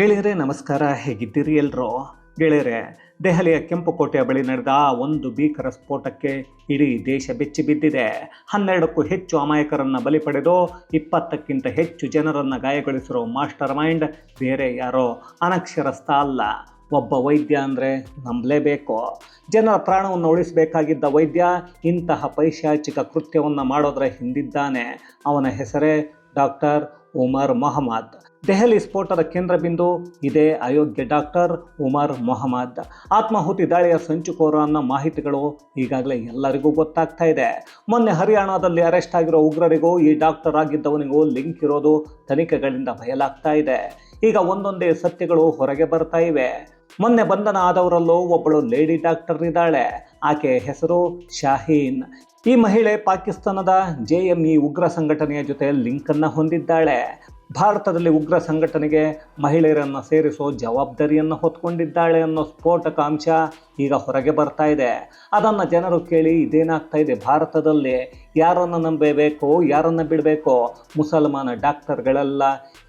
ಗೆಳೆಯರೇ, ನಮಸ್ಕಾರ. ಹೇಗಿದ್ದೀರಿ ಎಲ್ಲರೂ ಗೆಳೆಯರೆ, ದೆಹಲಿಯ ಕೆಂಪುಕೋಟೆಯ ಬಳಿ ನಡೆದ ಒಂದು ಭೀಕರ ಸ್ಫೋಟಕ್ಕೆ ಇಡೀ ದೇಶ ಬೆಚ್ಚಿ ಬಿದ್ದಿದೆ. ಹನ್ನೆರಡಕ್ಕೂ ಹೆಚ್ಚು ಅಮಾಯಕರನ್ನು ಬಲಿ ಪಡೆದು, ಇಪ್ಪತ್ತಕ್ಕಿಂತ ಹೆಚ್ಚು ಜನರನ್ನು ಗಾಯಗೊಳಿಸಿರೋ ಮಾಸ್ಟರ್ ಮೈಂಡ್ ಬೇರೆ ಯಾರೋ ಅನಕ್ಷರಸ್ಥ ಅಲ್ಲ. ಒಬ್ಬ ವೈದ್ಯ ಅಂದರೆ ನಂಬಲೇಬೇಕು. ಜನರ ಪ್ರಾಣವನ್ನು ಉಳಿಸಬೇಕಾಗಿದ್ದ ವೈದ್ಯ ಇಂತಹ ಪೈಶಾಚಿಕ ಕೃತ್ಯವನ್ನು ಮಾಡೋದರ ಹಿಂದಿದ್ದಾನೆ. ಅವನ ಹೆಸರೇ ಡಾಕ್ಟರ್ ಉಮರ್ ಮೊಹಮ್ಮದ್. ದೆಹಲಿ ಸ್ಫೋಟದ ಕೇಂದ್ರ ಬಿಂದು ಇದೇ ಅಯೋಗ್ಯ ಡಾಕ್ಟರ್ ಉಮರ್ ಮೊಹಮ್ಮದ್. ಆತ್ಮಾಹುತಿ ದಾಳಿಯ ಸಂಚುಕೋರ ಅನ್ನೋ ಮಾಹಿತಿಗಳು ಈಗಾಗಲೇ ಎಲ್ಲರಿಗೂ ಗೊತ್ತಾಗ್ತಾ ಇದೆ. ಮೊನ್ನೆ ಹರಿಯಾಣದಲ್ಲಿ ಅರೆಸ್ಟ್ ಆಗಿರೋ ಉಗ್ರರಿಗೂ ಈ ಡಾಕ್ಟರ್ ಆಗಿದ್ದವನಿಗೂ ಲಿಂಕ್ ಇರೋದು ತನಿಖೆಗಳಿಂದ ಬಯಲಾಗ್ತಾ ಇದೆ. ಈಗ ಒಂದೊಂದೇ ಸತ್ಯಗಳು ಹೊರಗೆ ಬರ್ತಾ ಇವೆ. ಮೊನ್ನೆ ಬಂಧನ ಆದವರಲ್ಲೂ ಒಬ್ಬಳು ಲೇಡಿ ಡಾಕ್ಟರ್ ಇದ್ದಾಳೆ. ಆಕೆ ಹೆಸರು ಶಾಹೀನ್. ಈ ಮಹಿಳೆ ಪಾಕಿಸ್ತಾನದ ಜೆ ಎಂ ಇ ಉಗ್ರ ಸಂಘಟನೆಯ ಜೊತೆ ಲಿಂಕನ್ನು ಹೊಂದಿದ್ದಾಳೆ. ಭಾರತದಲ್ಲಿ ಉಗ್ರ ಸಂಘಟನೆಗೆ ಮಹಿಳೆಯರನ್ನು ಸೇರಿಸೋ ಜವಾಬ್ದಾರಿಯನ್ನು ಹೊತ್ಕೊಂಡಿದ್ದಾಳೆ ಅನ್ನೋ ಸ್ಫೋಟಕ ಅಂಶ ಈಗ ಹೊರಗೆ ಬರ್ತಾ ಇದೆ. ಅದನ್ನು ಜನರು ಕೇಳಿ ಇದೇನಾಗ್ತಾ ಇದೆ ಭಾರತದಲ್ಲಿ? ಯಾರನ್ನು ನಂಬಬೇಕು, ಯಾರನ್ನು ಬಿಡಬೇಕು? ಮುಸಲ್ಮಾನ ಡಾಕ್ಟರ್ಗಳೆಲ್ಲ,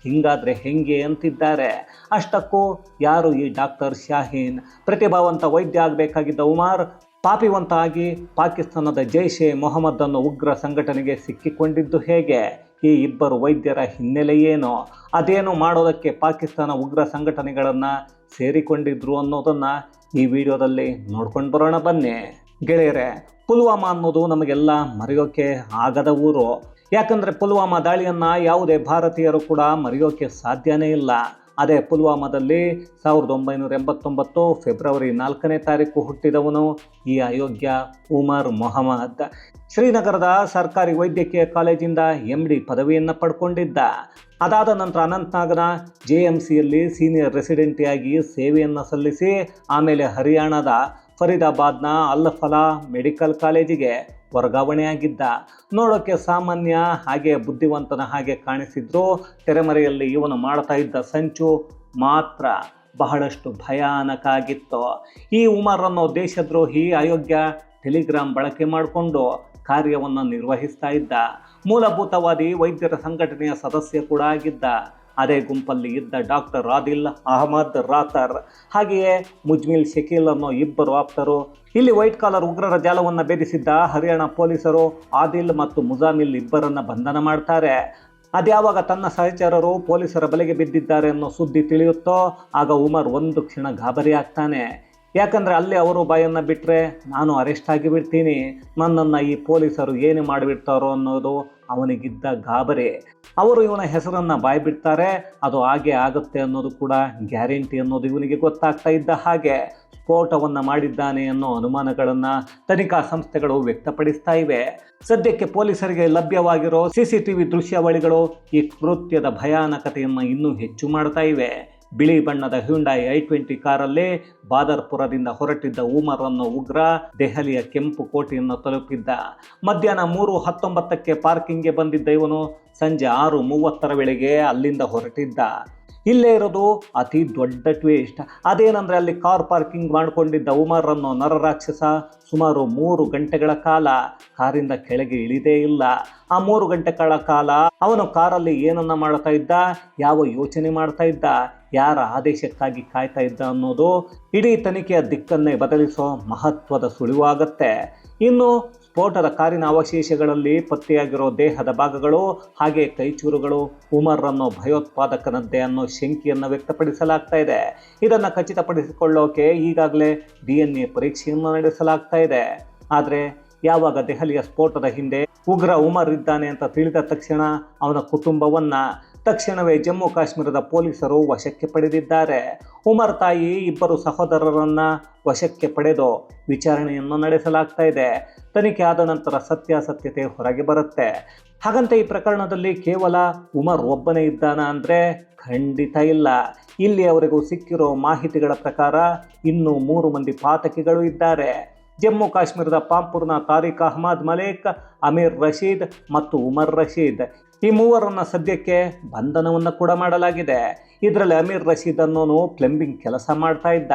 ಹಿಂಗಾದರೆ ಹೆಂಗೆ ಅಂತಿದ್ದಾರೆ? ಅಷ್ಟಕ್ಕೂ ಯಾರು ಈ ಡಾಕ್ಟರ್ ಶಾಹೀನ್? ಪ್ರತಿಭಾವಂತ ವೈದ್ಯ ಆಗಬೇಕಾಗಿದ್ದ ಉಮಾರ್, ಪಾಪಿವಂತ ಆಗಿ ಪಾಕಿಸ್ತಾನದ ಜೈಷೆ ಮೊಹಮ್ಮದ್ ಅನ್ನು ಉಗ್ರ ಸಂಘಟನೆಗೆ ಸಿಕ್ಕಿಕೊಂಡಿದ್ದು ಹೇಗೆ? ಈ ಇಬ್ಬರು ವೈದ್ಯರ ಹಿನ್ನೆಲೆ ಏನು ಅದೇನು ಮಾಡೋದಕ್ಕೆ ಪಾಕಿಸ್ತಾನ ಉಗ್ರ ಸಂಘಟನೆಗಳನ್ನು ಸೇರಿಕೊಂಡಿದ್ರು ಅನ್ನೋದನ್ನು ಈ ವಿಡಿಯೋದಲ್ಲಿ ನೋಡ್ಕೊಂಡು ಬರೋಣ ಬನ್ನಿ. ಗೆಳೆಯರೆ, ಪುಲ್ವಾಮಾ ಅನ್ನೋದು ನಮಗೆಲ್ಲ ಮರೆಯೋಕೆ ಆಗದ ಊರು. ಯಾಕಂದರೆ ಪುಲ್ವಾಮಾ ದಾಳಿಯನ್ನು ಯಾವುದೇ ಭಾರತೀಯರು ಕೂಡ ಮರೆಯೋಕೆ ಸಾಧ್ಯನೇ ಇಲ್ಲ. ಅದೇ ಪುಲ್ವಾಮಾದಲ್ಲಿ ಸಾವಿರದ ಒಂಬೈನೂರ ಎಂಬತ್ತೊಂಬತ್ತು ಫೆಬ್ರವರಿ ನಾಲ್ಕನೇ ತಾರೀಕು ಹುಟ್ಟಿದವನು ಈ ಅಯೋಗ್ಯ ಉಮರ್ ಮೊಹಮ್ಮದ್. ಶ್ರೀನಗರದ ಸರ್ಕಾರಿ ವೈದ್ಯಕೀಯ ಕಾಲೇಜಿಂದ ಎಂ ಡಿ ಪದವಿಯನ್ನು ಪಡ್ಕೊಂಡಿದ್ದ. ಅದಾದ ನಂತರ ಅನಂತನಾಗನ ಜೆ ಎಂ ಸಿಯಲ್ಲಿ ಸೀನಿಯರ್ ರೆಸಿಡೆಂಟಿಯಾಗಿ ಸೇವೆಯನ್ನು ಸಲ್ಲಿಸಿ, ಆಮೇಲೆ ಹರಿಯಾಣದ ಫರೀದಾಬಾದ್ನ ಅಲ್ಲಫಲಾ ಮೆಡಿಕಲ್ ಕಾಲೇಜಿಗೆ ವರ್ಗಾವಣೆಯಾಗಿದ್ದ. ನೋಡೋಕ್ಕೆ ಸಾಮಾನ್ಯ, ಹಾಗೆ ಬುದ್ಧಿವಂತನ ಹಾಗೆ ಕಾಣಿಸಿದ್ರು ತೆರೆಮರೆಯಲ್ಲಿ ಇವನು ಮಾಡ್ತಾ ಇದ್ದ ಸಂಚು ಮಾತ್ರ ಬಹಳಷ್ಟು ಭಯಾನಕ ಆಗಿತ್ತು. ಈ ಉಮರ್ ಅನ್ನೋ ದೇಶದ್ರೋಹಿ ಅಯೋಗ್ಯ ಟೆಲಿಗ್ರಾಮ್ ಬಳಕೆ ಮಾಡಿಕೊಂಡು ಕಾರ್ಯವನ್ನು ನಿರ್ವಹಿಸ್ತಾ ಇದ್ದ. ಮೂಲಭೂತವಾದಿ ವೈದ್ಯರ ಸಂಘಟನೆಯ ಸದಸ್ಯ ಕೂಡ ಆಗಿದ್ದ. ಅದೇ ಗುಂಪಲ್ಲಿ ಇದ್ದ ಡಾಕ್ಟರ್ ಆದಿಲ್ ಅಹಮದ್ ರಾತರ್ ಹಾಗೆಯೇ ಮುಜ್ಮಿಲ್ ಶಕೀಲ್ ಅನ್ನೋ ಇಬ್ಬರು ಆಪ್ತರು. ಇಲ್ಲಿ ವೈಟ್ ಕಾಲರ್ ಉಗ್ರರ ಜಾಲವನ್ನು ಭೇದಿಸಿದ್ದ ಹರಿಯಾಣ ಪೊಲೀಸರು ಆದಿಲ್ ಮತ್ತು ಮುಜಾಮಿಲ್ ಇಬ್ಬರನ್ನ ಬಂಧನ ಮಾಡ್ತಾರೆ. ಅದ್ಯಾವಾಗ ತನ್ನ ಸಹಚರರು ಪೊಲೀಸರ ಬಲೆಗೆ ಬಿದ್ದಿದ್ದಾರೆ ಅನ್ನೋ ಸುದ್ದಿ ತಿಳಿಯುತ್ತೋ, ಆಗ ಉಮರ್ ಒಂದು ಕ್ಷಣ ಗಾಬರಿ ಆಗ್ತಾನೆ. ಯಾಕಂದರೆ ಅಲ್ಲಿ ಅವರು ಬಾಯನ್ನು ಬಿಟ್ಟರೆ ನಾನು ಅರೆಸ್ಟ್ ಆಗಿಬಿಡ್ತೀನಿ. ನನ್ನನ್ನು ಈ ಪೊಲೀಸರು ಏನು ಮಾಡಿಬಿಡ್ತಾರೋ ಅನ್ನೋದು ಅವನಿಗಿದ್ದ ಗಾಬರಿ. ಅವರು ಇವನ ಹೆಸರನ್ನು ಬಾಯ್ಬಿಡ್ತಾರೆ ಅದು ಹಾಗೆ ಆಗುತ್ತೆ ಅನ್ನೋದು ಕೂಡ ಗ್ಯಾರಂಟಿ ಅನ್ನೋದು ಇವನಿಗೆ ಗೊತ್ತಾಗ್ತಾ ಇದ್ದ ಹಾಗೆ. ಸ್ಫೋಟವನ್ನು ಮಾಡಿದ್ದಾನೆ ಅನ್ನೋ ಅನುಮಾನಗಳನ್ನು ತನಿಖಾ ಸಂಸ್ಥೆಗಳು ವ್ಯಕ್ತಪಡಿಸ್ತಾ ಇವೆ. ಸದ್ಯಕ್ಕೆ ಪೊಲೀಸರಿಗೆ ಲಭ್ಯವಾಗಿರೋ ಸಿ ಸಿ ಟಿ ವಿ ದೃಶ್ಯಾವಳಿಗಳು ಈ ಕೃತ್ಯದ ಭಯಾನಕತೆಯನ್ನು ಇನ್ನೂ ಹೆಚ್ಚು ಮಾಡ್ತಾ ಇವೆ. ಬಿಳಿ ಬಣ್ಣದ ಹ್ಯುಂಡೈ ಐ ಟ್ವೆಂಟಿ ಕಾರಲ್ಲೇ ಬಾದರ್ಪುರದಿಂದ ಹೊರಟಿದ್ದ ಉಮರ್ ಅನ್ನೋ ಉಗ್ರ ದೆಹಲಿಯ ಕೆಂಪು ಕೋಟೆಯನ್ನು ತಲುಪಿದ್ದ. ಮಧ್ಯಾಹ್ನ ಮೂರು ಹತ್ತೊಂಬತ್ತಕ್ಕೆ ಪಾರ್ಕಿಂಗ್ಗೆ ಬಂದಿದ್ದ ಇವನು ಸಂಜೆ ಆರು ಮೂವತ್ತರ ವೇಳೆಗೆ ಅಲ್ಲಿಂದ ಹೊರಟಿದ್ದ. ಇಲ್ಲೇ ಇರೋದು ಅತಿ ದೊಡ್ಡ ಟ್ವೇಸ್ಟ್ ಅದೇನಂದ್ರೆ ಅಲ್ಲಿ ಕಾರ್ ಪಾರ್ಕಿಂಗ್ ಮಾಡಿಕೊಂಡಿದ್ದ ಉಮರ್ ಅನ್ನೋ ನರರಾಕ್ಷಸ ಸುಮಾರು ಮೂರು ಗಂಟೆಗಳ ಕಾಲ ಕಾರಿಂದ ಕೆಳಗೆ ಇಳಿದೇ ಇಲ್ಲ. ಆ ಮೂರು ಗಂಟೆಗಳ ಕಾಲ ಅವನು ಕಾರಲ್ಲಿ ಏನನ್ನ ಮಾಡ್ತಾ ಇದ್ದ? ಯಾವ ಯೋಚನೆ ಮಾಡ್ತಾ ಇದ್ದ? ಯಾರ ಆದೇಶಕ್ಕಾಗಿ ಕಾಯ್ತಾ ಇದ್ದ ಅನ್ನೋದು ಇಡೀ ತನಿಖೆಯ ದಿಕ್ಕನ್ನೇ ಬದಲಿಸೋ ಮಹತ್ವದ ಸುಳಿವಾಗತ್ತೆ. ಇನ್ನು ಸ್ಫೋಟದ ಕಾರಿನ ಅವಶೇಷಗಳಲ್ಲಿ ಪತ್ತೆಯಾಗಿರೋ ದೇಹದ ಭಾಗಗಳು ಹಾಗೆ ಕೈಚೂರುಗಳು, ಉಮರ್ ಅನ್ನೋ ಭಯೋತ್ಪಾದಕನದ್ದೇ ಅನ್ನೋ ಶಂಕೆಯನ್ನು ವ್ಯಕ್ತಪಡಿಸಲಾಗ್ತಾ ಇದೆ. ಇದನ್ನು ಖಚಿತಪಡಿಸಿಕೊಳ್ಳೋಕೆ ಈಗಾಗಲೇ ಡಿ ಎನ್ ಎ ಪರೀಕ್ಷೆಯನ್ನು ನಡೆಸಲಾಗ್ತಾ ಇದೆ. ಆದರೆ ಯಾವಾಗ ದೆಹಲಿಯ ಸ್ಫೋಟದ ಹಿಂದೆ ಉಗ್ರ ಉಮರ್ ಇದ್ದಾನೆ ಅಂತ ತಿಳಿದ ತಕ್ಷಣ ಅವನ ಕುಟುಂಬವನ್ನ ತಕ್ಷಣವೇ ಜಮ್ಮು ಕಾಶ್ಮೀರದ ಪೊಲೀಸರು ವಶಕ್ಕೆ ಪಡೆದಿದ್ದಾರೆ. ಉಮರ್ ತಾಯಿ ಇಬ್ಬರು ಸಹೋದರರನ್ನ ವಶಕ್ಕೆ ಪಡೆದು ವಿಚಾರಣೆಯನ್ನು ನಡೆಸಲಾಗ್ತಾ ಇದೆ. ತನಿಖೆ ಆದ ನಂತರ ಸತ್ಯಾಸತ್ಯತೆ ಹೊರಗೆ ಬರುತ್ತೆ. ಹಾಗಂತ ಈ ಪ್ರಕರಣದಲ್ಲಿ ಕೇವಲ ಉಮರ್ ಒಬ್ಬನೇ ಇದ್ದಾನ ಅಂದರೆ ಖಂಡಿತ ಇಲ್ಲ. ಇಲ್ಲಿಯವರೆಗೂ ಸಿಕ್ಕಿರೋ ಮಾಹಿತಿಗಳ ಪ್ರಕಾರ ಇನ್ನೂ ಮೂರು ಮಂದಿ ಪಾತಕಿಗಳು ಇದ್ದಾರೆ. ಜಮ್ಮು ಕಾಶ್ಮೀರದ ಪಾಂಪುರ್ನ ತಾರಿಕ್ ಅಹಮದ್ ಮಲೇಕ್, ಅಮೀರ್ ರಶೀದ್ ಮತ್ತು ಉಮರ್ ರಶೀದ್. ಈ ಮೂವರನ್ನು ಸದ್ಯಕ್ಕೆ ಬಂಧನವನ್ನು ಕೂಡ ಮಾಡಲಾಗಿದೆ. ಇದರಲ್ಲಿ ಅಮೀರ್ ರಶೀದ್ ಅನ್ನೋನು ಪ್ಲಂಬಿಂಗ್ ಕೆಲಸ ಮಾಡ್ತಾ ಇದ್ದ.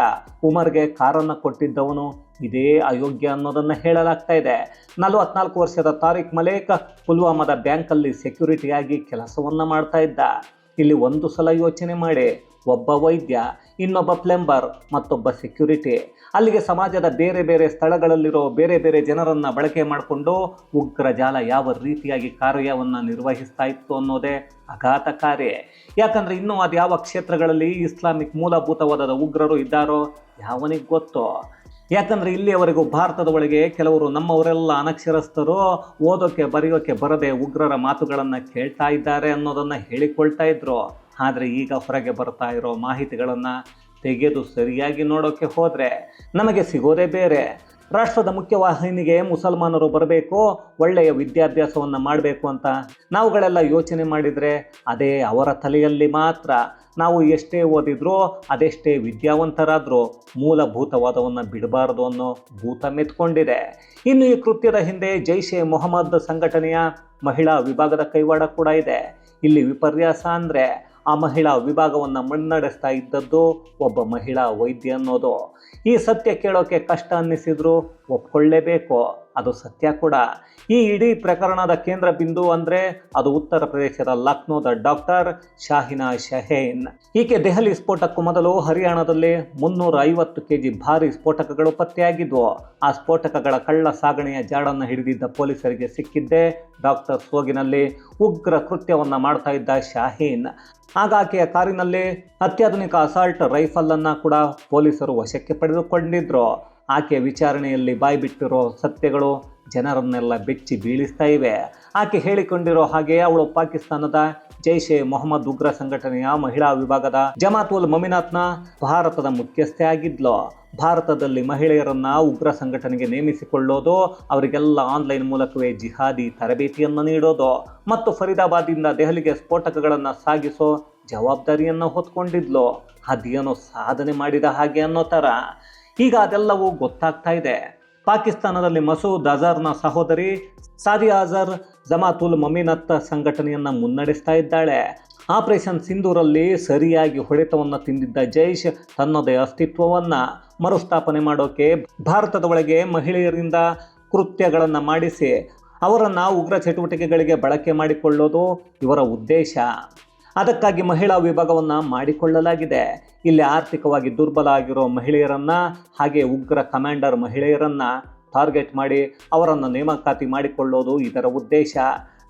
ಉಮರ್ಗೆ ಕಾರನ್ನು ಕೊಟ್ಟಿದ್ದವನು ಇದೇ ಅಯೋಗ್ಯ ಅನ್ನೋದನ್ನು ಹೇಳಲಾಗ್ತಾ ಇದೆ. ನಲವತ್ನಾಲ್ಕು ವರ್ಷದ ತಾರಿಕ್ ಮಲೇಕ್ ಪುಲ್ವಾಮಾದ ಬ್ಯಾಂಕಲ್ಲಿ ಸೆಕ್ಯೂರಿಟಿಯಾಗಿ ಕೆಲಸವನ್ನು ಮಾಡ್ತಾ ಇದ್ದ. ಇಲ್ಲಿ ಒಂದು ಸಲ ಯೋಚನೆ ಮಾಡಿ, ಒಬ್ಬ ವೈದ್ಯ ಇನ್ನೊಬ್ಬ ಪ್ಲೆಂಬರ್, ಮತ್ತೊಬ್ಬ ಸೆಕ್ಯೂರಿಟಿ ಅಲ್ಲಿಗೆ ಸಮಾಜದ ಬೇರೆ ಬೇರೆ ಸ್ಥಳಗಳಲ್ಲಿರೋ ಬೇರೆ ಬೇರೆ ಜನರನ್ನು ಬಳಕೆ ಮಾಡಿಕೊಂಡು ಉಗ್ರ ಜಾಲ ಯಾವ ರೀತಿಯಾಗಿ ಕಾರ್ಯವನ್ನು ನಿರ್ವಹಿಸ್ತಾ ಇತ್ತು ಅನ್ನೋದೇ ಅಘಾತಕಾರಿ ಯಾಕಂದರೆ ಇನ್ನೂ ಅದು ಯಾವ ಕ್ಷೇತ್ರಗಳಲ್ಲಿ ಇಸ್ಲಾಮಿಕ್ ಮೂಲಭೂತವಾದ ಉಗ್ರರು ಇದ್ದಾರೋ ಯಾವನಿಗೆ ಗೊತ್ತು. ಯಾಕಂದರೆ ಇಲ್ಲಿಯವರೆಗೂ ಭಾರತದ ಒಳಗೆ ಕೆಲವರು ನಮ್ಮವರೆಲ್ಲ ಅನಕ್ಷರಸ್ಥರು ಓದೋಕ್ಕೆ ಬರೆಯೋಕ್ಕೆ ಬರದೆ ಉಗ್ರರ ಮಾತುಗಳನ್ನು ಕೇಳ್ತಾ ಇದ್ದಾರೆ ಅನ್ನೋದನ್ನು ಹೇಳಿಕೊಳ್ತಾ ಇದ್ರು. ಆದರೆ ಈಗ ಹೊರಗೆ ಬರ್ತಾ ಇರೋ ಮಾಹಿತಿಗಳನ್ನು ತೆಗೆದು ಸರಿಯಾಗಿ ನೋಡೋಕ್ಕೆ ಹೋದರೆ ನಮಗೆ ಸಿಗೋದೇ ಬೇರೆ. ರಾಷ್ಟ್ರದ ಮುಖ್ಯವಾಹಿನಿಗೆ ಮುಸಲ್ಮಾನರು ಬರಬೇಕು, ಒಳ್ಳೆಯ ವಿದ್ಯಾಭ್ಯಾಸವನ್ನು ಮಾಡಬೇಕು ಅಂತ ನಾವುಗಳೆಲ್ಲ ಯೋಚನೆ ಮಾಡಿದರೆ ಅದೇ ಅವರ ತಲೆಯಲ್ಲಿ ಮಾತ್ರ. ನಾವು ಎಷ್ಟೇ ಓದಿದ್ರೂ, ಅದೆಷ್ಟೇ ವಿದ್ಯಾವಂತರಾದರೂ ಮೂಲಭೂತವಾದವನ್ನು ಬಿಡಬಾರದು ಅನ್ನೋ ಭೂತ ಮೆತ್ಕೊಂಡಿದೆ. ಇನ್ನು ಈ ಕೃತ್ಯದ ಹಿಂದೆ ಜೈಷ್ ಮೊಹಮ್ಮದ್ ಸಂಘಟನೆಯ ಮಹಿಳಾ ವಿಭಾಗದ ಕೈವಾಡ ಕೂಡ ಇದೆ. ಇಲ್ಲಿ ವಿಪರ್ಯಾಸ ಅಂದರೆ ಆ ಮಹಿಳಾ ವಿಭಾಗವನ್ನು ಮುನ್ನಡೆಸ್ತಾ ಇದ್ದದ್ದು ಒಬ್ಬ ಮಹಿಳಾ ವೈದ್ಯ ಅನ್ನೋದು. ಈ ಸತ್ಯ ಕೇಳೋಕೆ ಕಷ್ಟ ಅನ್ನಿಸಿದ್ರು. ಒಪ್ಕೊಳ್ಳೇಬೇಕು. ಅದು ಸತ್ಯ ಕೂಡ. ಈ ಇಡೀ ಪ್ರಕರಣದ ಕೇಂದ್ರ ಬಿಂದು ಅಂದರೆ ಅದು ಉತ್ತರ ಪ್ರದೇಶದ ಲಕ್ನೋದ ಡಾಕ್ಟರ್ ಶಾಹಿನಾ ಶಹೇನ್. ಈಕೆ ದೆಹಲಿ ಸ್ಫೋಟಕ್ಕೂ ಮೊದಲು ಹರಿಯಾಣದಲ್ಲಿ ಮುನ್ನೂರ ಐವತ್ತು ಕೆ ಜಿ ಭಾರಿ ಸ್ಫೋಟಕಗಳು ಪತ್ತೆಯಾಗಿದ್ವು. ಆ ಸ್ಫೋಟಕಗಳ ಕಳ್ಳ ಸಾಗಣೆಯ ಜಾಡನ್ನು ಹಿಡಿದಿದ್ದ ಪೊಲೀಸರಿಗೆ ಸಿಕ್ಕಿದ್ದೇ ಡಾಕ್ಟರ್ ಸೋಗಿನಲ್ಲಿ ಉಗ್ರ ಕೃತ್ಯವನ್ನು ಮಾಡ್ತಾ ಇದ್ದ ಶಾಹೀನ್. ಆಗ ಆಕೆಯ ಕಾರಿನಲ್ಲಿ ಅತ್ಯಾಧುನಿಕ ಅಸಾಲ್ಟ್ ರೈಫಲ್ ಅನ್ನ ಕೂಡ ಪೊಲೀಸರು ವಶಕ್ಕೆ ಪಡೆದುಕೊಂಡಿದ್ರು. ಆಕೆಯ ವಿಚಾರಣೆಯಲ್ಲಿ ಬಾಯ್ಬಿಟ್ಟಿರೋ ಸತ್ಯಗಳು ಜನರನ್ನೆಲ್ಲ ಬೆಚ್ಚಿ ಬೀಳಿಸ್ತಾ ಇವೆ. ಆಕೆ ಹೇಳಿಕೊಂಡಿರೋ ಹಾಗೆ ಅವಳು ಪಾಕಿಸ್ತಾನದ ಜೈಷ್ ಎ ಮೊಹಮ್ಮದ್ ಉಗ್ರ ಸಂಘಟನೆಯ ಮಹಿಳಾ ವಿಭಾಗದ ಜಮಾತ್ ಉಲ್ ಮಮಿನಾಥ್ನ ಭಾರತದ ಮುಖ್ಯಸ್ಥೆ ಆಗಿದ್ಲು. ಭಾರತದಲ್ಲಿ ಮಹಿಳೆಯರನ್ನ ಉಗ್ರ ಸಂಘಟನೆಗೆ ನೇಮಿಸಿಕೊಳ್ಳೋದು, ಅವರಿಗೆಲ್ಲ ಆನ್ಲೈನ್ ಮೂಲಕವೇ ಜಿಹಾದಿ ತರಬೇತಿಯನ್ನು ನೀಡೋದು ಮತ್ತು ಫರೀದಾಬಾದಿಂದ ದೆಹಲಿಗೆ ಸ್ಫೋಟಕಗಳನ್ನು ಸಾಗಿಸೋ ಜವಾಬ್ದಾರಿಯನ್ನು ಹೊತ್ಕೊಂಡಿದ್ಲು. ಅದೇನೋ ಸಾಧನೆ ಮಾಡಿದ ಹಾಗೆ ಅನ್ನೋ ಥರ ಈಗ ಅದೆಲ್ಲವೂ ಗೊತ್ತಾಗ್ತಾ ಇದೆ. ಪಾಕಿಸ್ತಾನದಲ್ಲಿ ಮಸೂದ್ ಅಜರ್ನ ಸಹೋದರಿ ಸಾದಿ ಅಜರ್ ಜಮಾತುಲ್ ಮಮಿನತ್ ಸಂಘಟನೆಯನ್ನು ಮುನ್ನಡೆಸ್ತಾ ಇದ್ದಾಳೆ. ಆಪರೇಷನ್ ಸಿಂಧೂರಲ್ಲಿ ಸರಿಯಾಗಿ ಹೊಡೆತವನ್ನು ತಿಂದಿದ್ದ ಜೈಷ್ ತನ್ನದೇ ಅಸ್ತಿತ್ವವನ್ನು ಮರುಸ್ಥಾಪನೆ ಮಾಡೋಕೆ ಭಾರತದ ಒಳಗೆ ಮಹಿಳೆಯರಿಂದ ಕೃತ್ಯಗಳನ್ನು ಮಾಡಿಸಿ ಅವರನ್ನು ಉಗ್ರ ಚಟುವಟಿಕೆಗಳಿಗೆ ಬಳಕೆ ಮಾಡಿಕೊಳ್ಳೋದು ಇವರ ಉದ್ದೇಶ. ಅದಕ್ಕಾಗಿ ಮಹಿಳಾ ವಿಭಾಗವನ್ನು ಮಾಡಿಕೊಳ್ಳಲಾಗಿದೆ. ಇಲ್ಲಿ ಆರ್ಥಿಕವಾಗಿ ದುರ್ಬಲ ಆಗಿರೋ ಮಹಿಳೆಯರನ್ನ, ಹಾಗೆ ಉಗ್ರ ಕಮಾಂಡರ್ ಮಹಿಳೆಯರನ್ನ ಟಾರ್ಗೆಟ್ ಮಾಡಿ ಅವರನ್ನು ನೇಮಕಾತಿ ಮಾಡಿಕೊಳ್ಳೋದು ಇದರ ಉದ್ದೇಶ.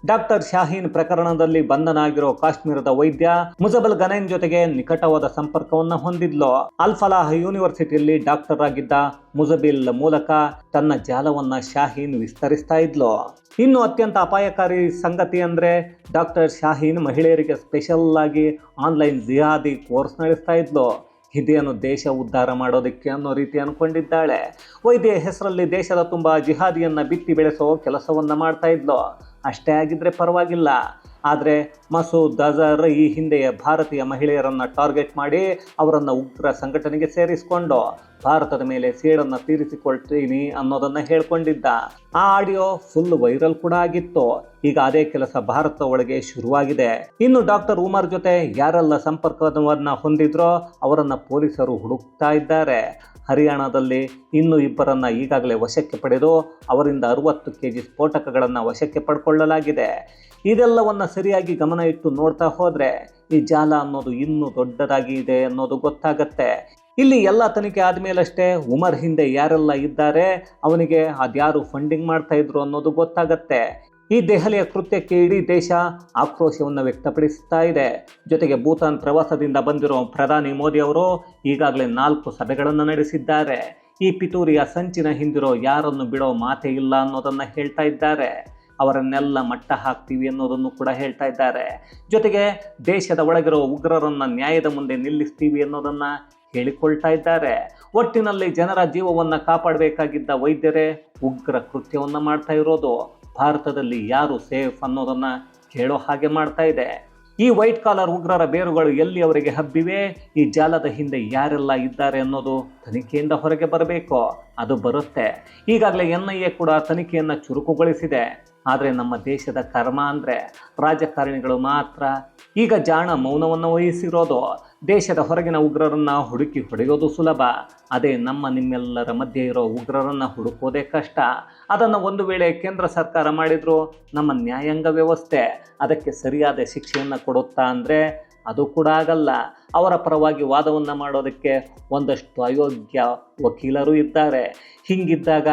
ಡಾಕ್ಟರ್ ಶಾಹೀನ್ ಪ್ರಕರಣದಲ್ಲಿ ಬಂಧನಾಗಿರೋ ಕಾಶ್ಮೀರದ ವೈದ್ಯ ಮುಜಬಲ್ ಗನೈನ್ ಜೊತೆಗೆ ನಿಕಟವಾದ ಸಂಪರ್ಕವನ್ನು ಹೊಂದಿದ್ಲು. ಅಲ್ಫಲಾಹ್ ಯೂನಿವರ್ಸಿಟಿಯಲ್ಲಿ ಡಾಕ್ಟರ್ ಆಗಿದ್ದ ಮುಜಬಿಲ್ ಮೂಲಕ ತನ್ನ ಜಾಲವನ್ನ ಶಾಹೀನ್ ವಿಸ್ತರಿಸ್ತಾ ಇದ್ಲು. ಇನ್ನು ಅತ್ಯಂತ ಅಪಾಯಕಾರಿ ಸಂಗತಿ ಅಂದರೆ ಡಾಕ್ಟರ್ ಶಾಹೀನ್ ಮಹಿಳೆಯರಿಗೆ ಸ್ಪೆಷಲ್ ಆಗಿ ಆನ್ಲೈನ್ ಜಿಹಾದಿ ಕೋರ್ಸ್ ನಡೆಸ್ತಾ ಇದ್ಲು. ಇದೇನು ದೇಶ ಉದ್ಧಾರ ಮಾಡೋದಕ್ಕೆ ಅನ್ನೋ ರೀತಿ ಅನ್ಕೊಂಡಿದ್ದಾಳೆ. ವೈದ್ಯ ಹೆಸರಲ್ಲಿ ದೇಶದ ತುಂಬಾ ಜಿಹಾದಿಯನ್ನ ಬಿತ್ತಿ ಬೆಳೆಸೋ ಕೆಲಸವನ್ನ ಮಾಡ್ತಾ ಇದ್ಲು. ಅಷ್ಟೇ ಆಗಿದ್ದರೆ ಪರವಾಗಿಲ್ಲ. ಆದರೆ ಮಸೂದ್ ಅಜರ್ ಈ ಹಿಂದೆಯೇ ಭಾರತೀಯ ಮಹಿಳೆಯರನ್ನು ಟಾರ್ಗೆಟ್ ಮಾಡಿ ಅವರನ್ನು ಉಗ್ರ ಸಂಘಟನೆಗೆ ಸೇರಿಸಿಕೊಂಡು ಭಾರತದ ಮೇಲೆ ಸೇಡನ್ನು ತೀರಿಸಿಕೊಳ್ತೀನಿ ಅನ್ನೋದನ್ನು ಹೇಳ್ಕೊಂಡಿದ್ದ. ಆ ಆಡಿಯೋ ಫುಲ್ ವೈರಲ್ ಕೂಡ ಆಗಿತ್ತು. ಈಗ ಅದೇ ಕೆಲಸ ಭಾರತ ಒಳಗೆ ಶುರುವಾಗಿದೆ. ಇನ್ನು ಡಾಕ್ಟರ್ ಉಮರ್ ಜೊತೆ ಯಾರೆಲ್ಲ ಸಂಪರ್ಕವನ್ನು ಹೊಂದಿದ್ರೋ ಅವರನ್ನು ಪೊಲೀಸರು ಹುಡುಕ್ತಾ ಇದ್ದಾರೆ. ಹರಿಯಾಣದಲ್ಲಿ ಇನ್ನೂ ಇಬ್ಬರನ್ನು ಈಗಾಗಲೇ ವಶಕ್ಕೆ ಪಡೆದು ಅವರಿಂದ ಅರುವತ್ತು ಕೆ ಜಿ ಸ್ಫೋಟಕಗಳನ್ನು ವಶಕ್ಕೆ ಪಡ್ಕೊಳ್ಳಲಾಗಿದೆ. ಇದೆಲ್ಲವನ್ನು ಸರಿಯಾಗಿ ಗಮನ ಇಟ್ಟು ನೋಡ್ತಾ ಹೋದರೆ ಈ ಜಾಲ ಅನ್ನೋದು ಇನ್ನೂ ದೊಡ್ಡದಾಗಿ ಇದೆ ಅನ್ನೋದು ಗೊತ್ತಾಗತ್ತೆ. ಇಲ್ಲಿ ಎಲ್ಲ ತನಿಖೆ ಆದಮೇಲಷ್ಟೇ ಉಮರ್ ಹಿಂದೆ ಯಾರೆಲ್ಲ ಇದ್ದಾರೆ, ಅವನಿಗೆ ಅದ್ಯಾರು ಫಂಡಿಂಗ್ ಮಾಡ್ತಾ ಇದ್ರು ಅನ್ನೋದು ಗೊತ್ತಾಗತ್ತೆ. ಈ ದೆಹಲಿಯ ಕೃತ್ಯಕ್ಕೆ ಇಡೀ ದೇಶ ಆಕ್ರೋಶವನ್ನು ವ್ಯಕ್ತಪಡಿಸ್ತಾ ಇದೆ. ಜೊತೆಗೆ ಭೂತಾನ್ ಪ್ರವಾಸದಿಂದ ಬಂದಿರೋ ಪ್ರಧಾನಿ ಮೋದಿ ಅವರು ಈಗಾಗಲೇ ನಾಲ್ಕು ಸಭೆಗಳನ್ನು ನಡೆಸಿದ್ದಾರೆ. ಈ ಪಿತೂರಿಯ ಸಂಚಿನ ಹಿಂದಿರೋ ಯಾರನ್ನು ಬಿಡೋ ಮಾತೇ ಇಲ್ಲ ಅನ್ನೋದನ್ನು ಹೇಳ್ತಾ ಇದ್ದಾರೆ. ಅವರನ್ನೆಲ್ಲ ಮಟ್ಟ ಹಾಕ್ತೀವಿ ಅನ್ನೋದನ್ನು ಕೂಡ ಹೇಳ್ತಾ ಇದ್ದಾರೆ. ಜೊತೆಗೆ ದೇಶದ ಒಳಗಿರೋ ಉಗ್ರರನ್ನ ನ್ಯಾಯದ ಮುಂದೆ ನಿಲ್ಲಿಸ್ತೀವಿ ಅನ್ನೋದನ್ನು ಹೇಳಿಕೊಳ್ತಾ ಇದ್ದಾರೆ. ಒಟ್ಟಿನಲ್ಲಿ ಜನರ ಜೀವವನ್ನು ಕಾಪಾಡಬೇಕಾಗಿದ್ದ ವೈದ್ಯರೇ ಉಗ್ರ ಕೃತ್ಯವನ್ನು ಮಾಡ್ತಾ ಇರೋದು. ಭಾರತದಲ್ಲಿ ಯಾರು ಸೇಫ್ ಅನ್ನೋದನ್ನ ಕೇಳೋ ಹಾಗೆ ಮಾಡ್ತಾ ಇದೆ. ಈ ವೈಟ್ ಕಾಲರ್ ಉಗ್ರರ ಬೇರುಗಳು ಎಲ್ಲಿ ಅವರಿಗೆ ಹಬ್ಬಿವೆ? ಈ ಜಾಲದ ಹಿಂದೆ ಯಾರೆಲ್ಲ ಇದ್ದಾರೆ ಅನ್ನೋದು ತನಿಖೆಯಿಂದ ಹೊರಗೆ ಬರಬೇಕು. ಅದು ಬರುತ್ತೆ. ಈಗಾಗಲೇ ಎನ್ ಐ ಎ ಕೂಡ ತನಿಖೆಯನ್ನು ಚುರುಕುಗೊಳಿಸಿದೆ. ಆದರೆ ನಮ್ಮ ದೇಶದ ಕರ್ಮ ಅಂದರೆ ರಾಜಕಾರಣಿಗಳು ಮಾತ್ರ ಈಗ ಜಾಣ ಮೌನವನ್ನು ವಹಿಸಿರೋದು ದೇಶದ ಹೊರಗಿನ ಉಗ್ರರನ್ನು ಹುಡುಕಿ ಹೊಡೆಯೋದು ಸುಲಭ. ಅದೇ ನಮ್ಮ ನಿಮ್ಮೆಲ್ಲರ ಮಧ್ಯೆ ಇರೋ ಉಗ್ರರನ್ನು ಹುಡುಕೋದೇ ಕಷ್ಟ. ಅದನ್ನು ಒಂದು ವೇಳೆ ಕೇಂದ್ರ ಸರ್ಕಾರ ಮಾಡಿದ್ರು ನಮ್ಮ ನ್ಯಾಯಾಂಗ ವ್ಯವಸ್ಥೆ ಅದಕ್ಕೆ ಸರಿಯಾದ ಶಿಕ್ಷೆಯನ್ನು ಕೊಡುತ್ತಾ ಅಂದರೆ ಅದು ಕೂಡ ಆಗಲ್ಲ. ಅವರ ಪರವಾಗಿ ವಾದವನ್ನು ಮಾಡೋದಕ್ಕೆ ಒಂದಷ್ಟು ಅಯೋಗ್ಯ ವಕೀಲರು ಇದ್ದಾರೆ. ಹಿಂಗಿದ್ದಾಗ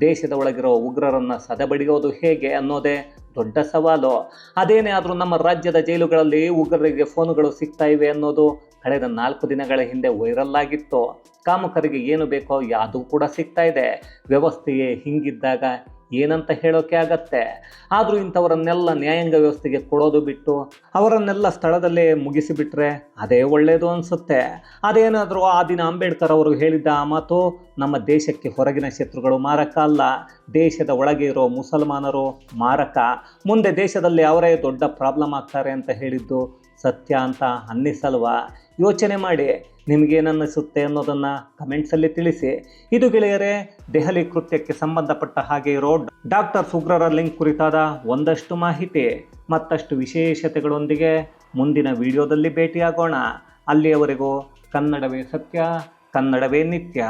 ದೇಶದ ಒಳಗಿರೋ ಉಗ್ರರನ್ನು ಸದೆಬಡಿಯೋದು ಹೇಗೆ ಅನ್ನೋದೇ ದೊಡ್ಡ ಸವಾಲು. ಅದೇನೇ ಆದರೂ ನಮ್ಮ ರಾಜ್ಯದ ಜೈಲುಗಳಲ್ಲಿ ಉಗ್ರರಿಗೆ ಫೋನುಗಳು ಸಿಗ್ತಾ ಇವೆ ಅನ್ನೋದು ಕಳೆದ ನಾಲ್ಕು ದಿನಗಳ ಹಿಂದೆ ವೈರಲ್ ಆಗಿತ್ತು. ಕಾಮಕರಿಗೆ ಏನು ಬೇಕೋ ಅದು ಕೂಡ ಸಿಗ್ತಾ ಇದೆ. ವ್ಯವಸ್ಥೆಯೇ ಹಿಂಗಿದ್ದಾಗ ಏನಂತ ಹೇಳೋಕೆ ಆಗತ್ತೆ? ಆದರೂ ಇಂಥವರನ್ನೆಲ್ಲ ನ್ಯಾಯಾಂಗ ವ್ಯವಸ್ಥೆಗೆ ಕೊಡೋದು ಬಿಟ್ಟು ಅವರನ್ನೆಲ್ಲ ಸ್ಥಳದಲ್ಲೇ ಮುಗಿಸಿಬಿಟ್ರೆ ಅದೇ ಒಳ್ಳೆಯದು ಅನಿಸುತ್ತೆ. ಅದೇನಾದರೂ ಆ ದಿನ ಅಂಬೇಡ್ಕರ್ ಅವರು ಹೇಳಿದ್ದ ಆ ಮಾತು ನಮ್ಮ ದೇಶಕ್ಕೆ ಹೊರಗಿನ ಶತ್ರುಗಳು ಮಾರಕ ಅಲ್ಲ. ದೇಶದ ಒಳಗೆ ಇರೋ ಮುಸಲ್ಮಾನರು ಮಾರಕ. ಮುಂದೆ ದೇಶದಲ್ಲಿ ಅವರೇ ದೊಡ್ಡ ಪ್ರಾಬ್ಲಮ್ ಆಗ್ತಾರೆ ಅಂತ ಹೇಳಿದ್ದು ಸತ್ಯ ಅಂತ ಅನ್ನಿಸಲ್ವಾ? ಯೋಚನೆ ಮಾಡಿ. ನಿಮಗೇನನ್ನಿಸುತ್ತೆ ಅನ್ನೋದನ್ನು ಕಮೆಂಟ್ಸಲ್ಲಿ ತಿಳಿಸಿ. ಇದು ಗೆಳೆಯರೇ, ದೆಹಲಿ ಕೃತ್ಯಕ್ಕೆ ಸಂಬಂಧಪಟ್ಟ ಹಾಗೆ ಇರೋ ಡಾಕ್ಟರ್ ಸುಗ್ರರ ಲಿಂಕ್ ಕುರಿತಾದ ಒಂದಷ್ಟು ಮಾಹಿತಿ. ಮತ್ತಷ್ಟು ವಿಶೇಷತೆಗಳೊಂದಿಗೆ ಮುಂದಿನ ವಿಡಿಯೋದಲ್ಲಿ ಭೇಟಿಯಾಗೋಣ. ಅಲ್ಲಿಯವರೆಗೂ ಕನ್ನಡವೇ ಸತ್ಯ, ಕನ್ನಡವೇ ನಿತ್ಯ.